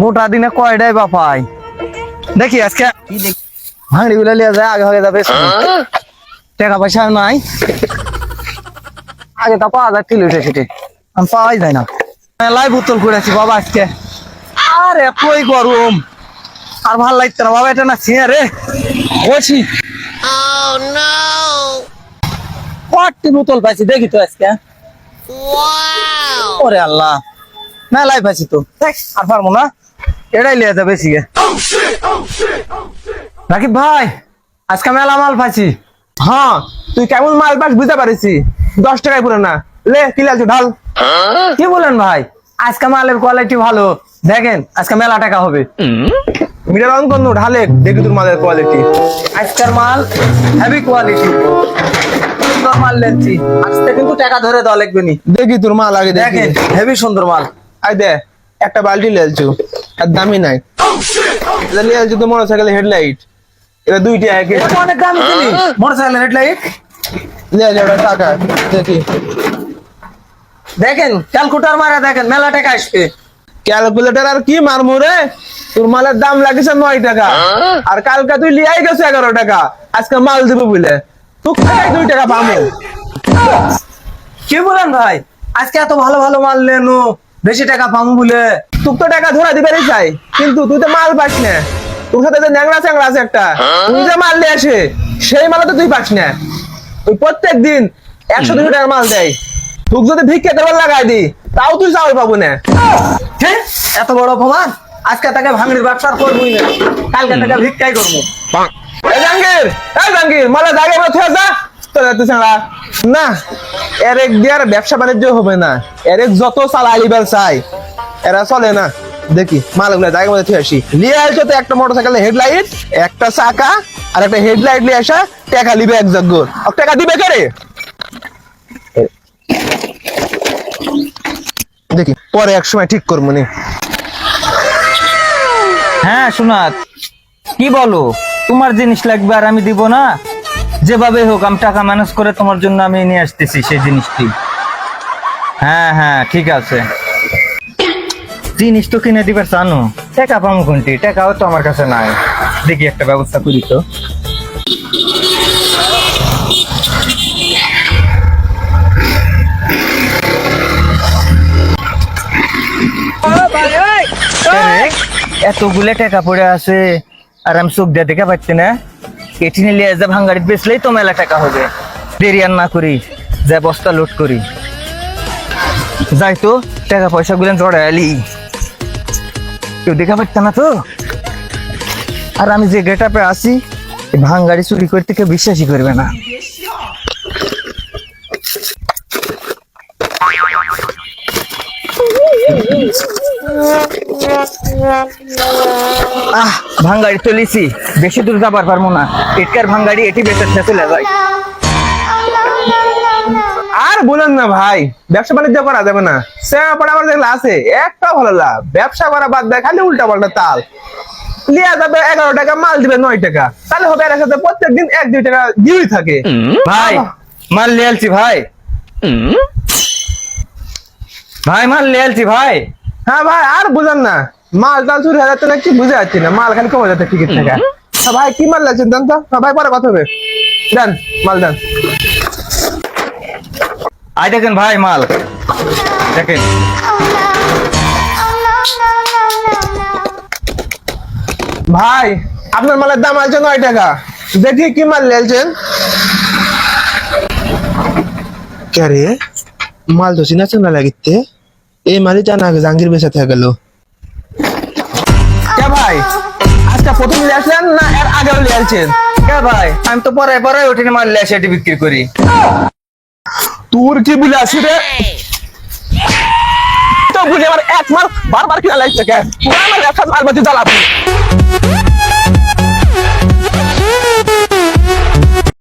গোটা দিনে কয়টাই বা পাই দেখি আজকে ভাঙড়ি গুলা লিয়ে যায় আগে হয়ে যাবে টাকা পয়সা নাই। আগে তো পাওয়া যায় কিলো উঠে সেটে। আমি পাওয়াই যায় না। মেলায় বোতল করেছি বাবা আজকে। আর এতই গরম? আর ভালো লাগছে না। বাবা এটা না ছিঁড়ে রে। বলছি কটি বোতল পাইছি দেখি তো আজকে। ওরে আল্লাহ। মেলায় পাইছি তো। দেখ, আর পারব না। এটাই লিয়ে যাবে গে রাকিব ভাই আজকে মেলা মাল পাইছি। হ্যাঁ তুই কেমন মাল পাস বুঝতে পারিছি। দশ টাকায় পুরো না। লে কি লাগছে ঢাল। কি বলেন ভাই আজকে মালের কোয়ালিটি ভালো। দেখেন আজকে মেলা টাকা হবে। মিটার অন করুন ঢালে দেখি তোর মালের কোয়ালিটি আজকের মাল হেভি কোয়ালিটি সুন্দর মাল লেনছি আজকে কিন্তু টাকা ধরে দেওয়া লাগবে নি। দেখি তোর মাল আগে দেখেন হেভি সুন্দর মাল। আই দে একটা বালতি লেলছু আর দামি নাই। এটা লেলছু তো মোটরসাইকেল হেডলাইট এটা দুইটা এক। এটা অনেক দামি জিনিস? মোটরসাইকেল হেডলাইট লেল এটা টাকা দেখি। দেখেন ক্যালকুটার মারা দেখেন মেলা টাকা আসবে। ক্যালকুলেটর আর কি মারমু রে? তোর মালের দাম লাগিছে নয় টাকা। আর কালকে তুই লিয়াই গেছে এগারো টাকা। আজকে মাল দিবি বলে। তুই দুই টাকা পাবো কি বলেন ভাই? আজকে এত ভালো ভালো মাল লেনো বেশি টাকা পাবো বলে তুই তো টাকা ধরা দিবারই চাই। কিন্তু তুই তো মাল পাস না। তোর সাথে যে ন্যাংরা চ্যাংরা আছে একটা তুই যে মাল নিয়ে আসে সেই মাল তো তুই পাস না। তুই প্রত্যেক দিন একশো দুশো টাকার মাল দেয়। তুই যদি ভিক্ষে দেবার লাগাই দি তাও তুই চাউল পাবো না। হ্যাঁ এত বড় অপমান? আজকে তাকে ভাঙড়ির ব্যবসা করবোই না কালকে তাকে ভিক্ষাই করব। জাহাঙ্গীর এই জাহাঙ্গীর মালা মতো থেকে যা। তোর চ্যাংরা না। এর এক দিয়ে আর ব্যবসা বাণিজ্য হবে না। এর এক যত চাল আলিবার চাই, এরা চলে না। দেখি, মালগুলো জায়গা মধ্যে থেকে আসি। নিয়ে আসছে তো একটা মোটরসাইকেলের হেডলাইট, একটা চাকা, আর একটা হেডলাইট নিয়ে আসা, টাকা নিবে এক যজ্ঞ। টাকা দিবে কে দেখি, পরে এক সময় ঠিক করব নি। হ্যাঁ সোনাত, কি বলো? তোমার জিনিস লাগবে আর আমি দিব না? যেভাবে হোক আমি টাকা ম্যানেজ করে তোমার জন্য আমি নিয়ে আসতেছি সেই জিনিসটি। হ্যাঁ হ্যাঁ ঠিক আছে। জিনিস তো কিনে দিবার জানো টাকা পাবো কোনটি? টাকাও তো আমার কাছে নাই। দেখি একটা ব্যবস্থা করি তো। এতগুলো টাকা পড়ে আছে। আর আমি চোখ দিয়ে দেখে পাচ্ছি না। এটি নিলে যা ভাঙ্গাড়ি বেচলেই তো মেলা টাকা হবে। দেরি আর না করি, যা বস্তা লোড করি। যাই তো, টাকা পয়সা গুলো জড়াই আলি। কেউ দেখা পাচ্ছে না তো? আর আমি যে গেট আপে আসি এই ভাঙ্গাড়ি চুরি করতে কেউ বিশ্বাসই করবে না। আহ! ভাঙ্গাড়ি চলিছি বেশি দূর যাবার পারব না। এটকার ভাঙ্গাড়ি এটি বেচার চলে যায়। আর বলেন না ভাই ব্যবসা বাণিজ্য করা যাবে না। সেবা পড়া আমার যেগুলো আছে একটা ভালো লাভ ব্যবসা করা বাদ দেয় খালি উল্টা পাল্টা তাল। লিয়া যাবে এগারো টাকা মাল দিবে নয় টাকা। তাহলে হবে এর সাথে প্রত্যেক দিন এক দুই টাকা দিয়েই থাকে। ভাই মাল লিয়ালছি ভাই। ভাই মাল লিয়ালছি ভাই। হ্যাঁ ভাই আর বুঝেন না। মাল টাল চুরি হয়ে যাচ্ছে না কি বুঝে যাচ্ছি না। মাল খালি কমে যাচ্ছে টিকিট থেকে। ভাই কি মাল লাগছেন দেন তো? ভাই পরে কথা হবে। দেন মাল দেন। আই দেখেন ভাই মাল। দেখেন। ভাই আপনার মালের দাম আছে নয় টাকা। দেখি কি মাল লেলছেন। কে রে? মাল তো চিনা চেনা লাগিতে। এই মালই জানা জাহাঙ্গীর বেঁচে থেকে গেল। আজকে প্রথম নিয়ে আসলেন না এর আগেও নিয়ে আসছেন? কে ভাই, আমি তো পরে পরে ওঠে মাল লিয়ে সেটি বিক্রি করি। তোর কি বলে আসি রে? তো বুঝে আমার এক মার বারবার কিনা লাগছে, কে? পুরো আমার হাত মাল জ্বালাবো।